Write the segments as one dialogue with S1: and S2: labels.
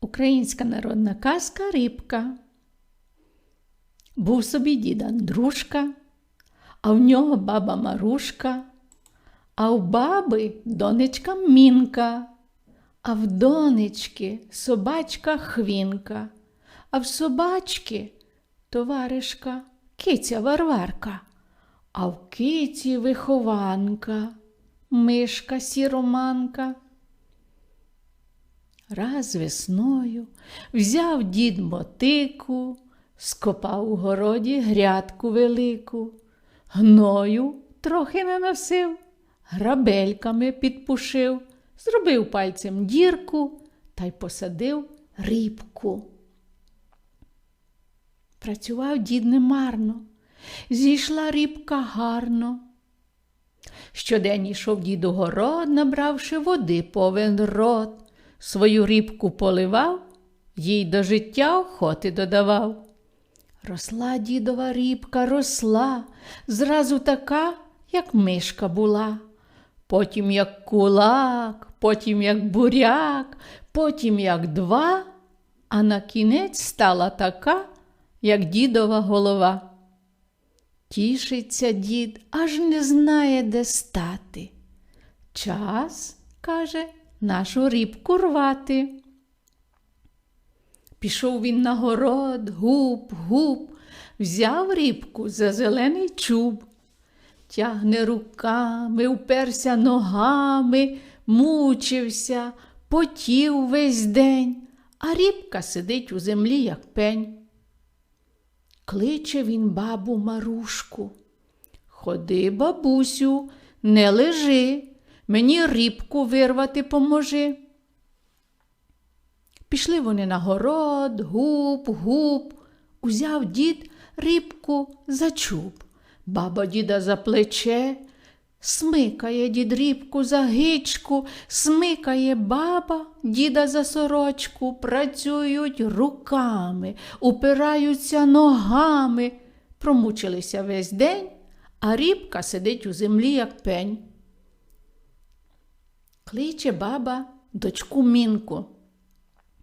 S1: Українська народна казка Рибка. Був собі дід Андрушка, а в нього баба Марушка, а в баби донечка Мінка, а в донечки собачка Хвінка, а в собачки товаришка киця Варварка, а в киці вихованка, мишка сіроманка. Раз весною взяв дід мотику, скопав у городі грядку велику, гною трохи наносив, грабельками підпушив, зробив пальцем дірку та й посадив рибку. Працював дід немарно, зійшла рибка гарно. Щодень йшов дід у город, набравши води повен рот, свою рибку поливав, їй до життя охоти додавав. Росла дідова рибка, росла, зразу така, як мишка була. Потім як кулак, потім як буряк, потім як два, а на кінець стала така, як дідова голова. Тішиться дід, аж не знає, де стати. Час, каже, нашу рибку рвати. Пішов він на город, гуп, гуп, взяв рибку за зелений чуб, тягне руками, уперся ногами, мучився, потів весь день, а рибка сидить у землі, як пень. Кличе він бабу Марушку. Ходи, бабусю, не лежи, мені рибку вирвати поможи. Пішли вони на город, гуп, гуп, узяв дід рибку за чуб, баба діда за плече, смикає дід рибку за гичку, смикає баба діда за сорочку, працюють руками, упираються ногами, промучилися весь день, а рибка сидить у землі, як пень. Кличе баба дочку мінку.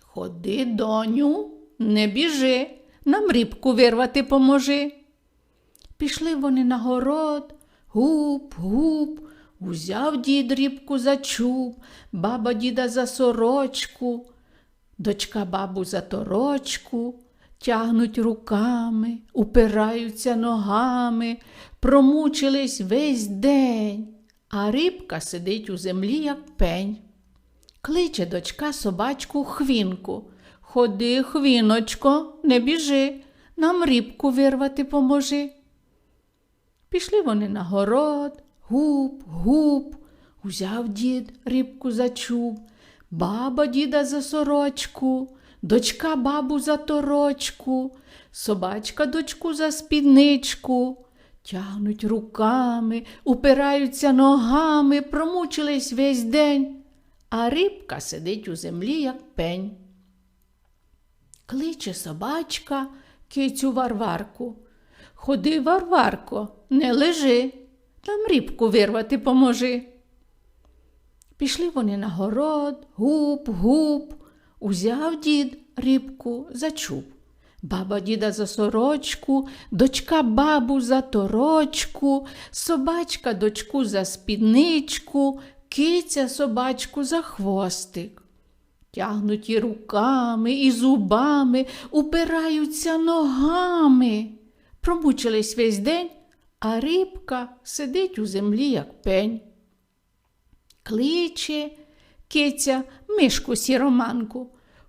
S1: Ходи, доню, не біжи, нам рибку вирвати поможи. Пішли вони на город, гуп, гуп, узяв дід рибку за чуб, баба діда за сорочку, дочка бабу за торочку, тягнуть руками, упираються ногами, промучились весь день, а рибка сидить у землі, як пень. Кличе дочка собачку хвінку. Ходи, хвіночко, не біжи, нам рибку вирвати поможи. Пішли вони на город, гуп, гуп, узяв дід рибку за чуб, баба діда за сорочку, дочка бабу за торочку, собачка дочку за спідничку. Тягнуть руками, упираються ногами, промучились весь день а рибка сидить у землі, як пень. Кличе собачка кицю Варварку. Ходи, Варварко, не лежи, там рибку вирвати поможи. Пішли вони на город, гуп, гуп, узяв дід рибку за чуб. Баба діда за сорочку, дочка бабу за торочку, собачка дочку за спідничку, киця собачку за хвостик. Тягнуті руками і зубами, упираються ногами. Промучились весь день, а рибка сидить у землі, як пень. Кличе киця мишку сіроманку.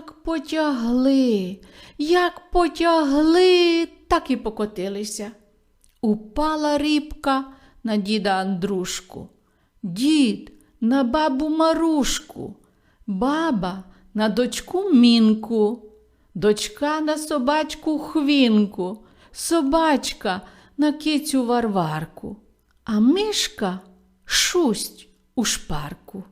S1: Як потягли, як потягли, так і покотилися. Упала рибка на діда Андрушку. Дід на бабу Марушку, баба на дочку мінку, дочка на собачку хвінку, собачка на кицю варварку, а мишка шусть у шпарку.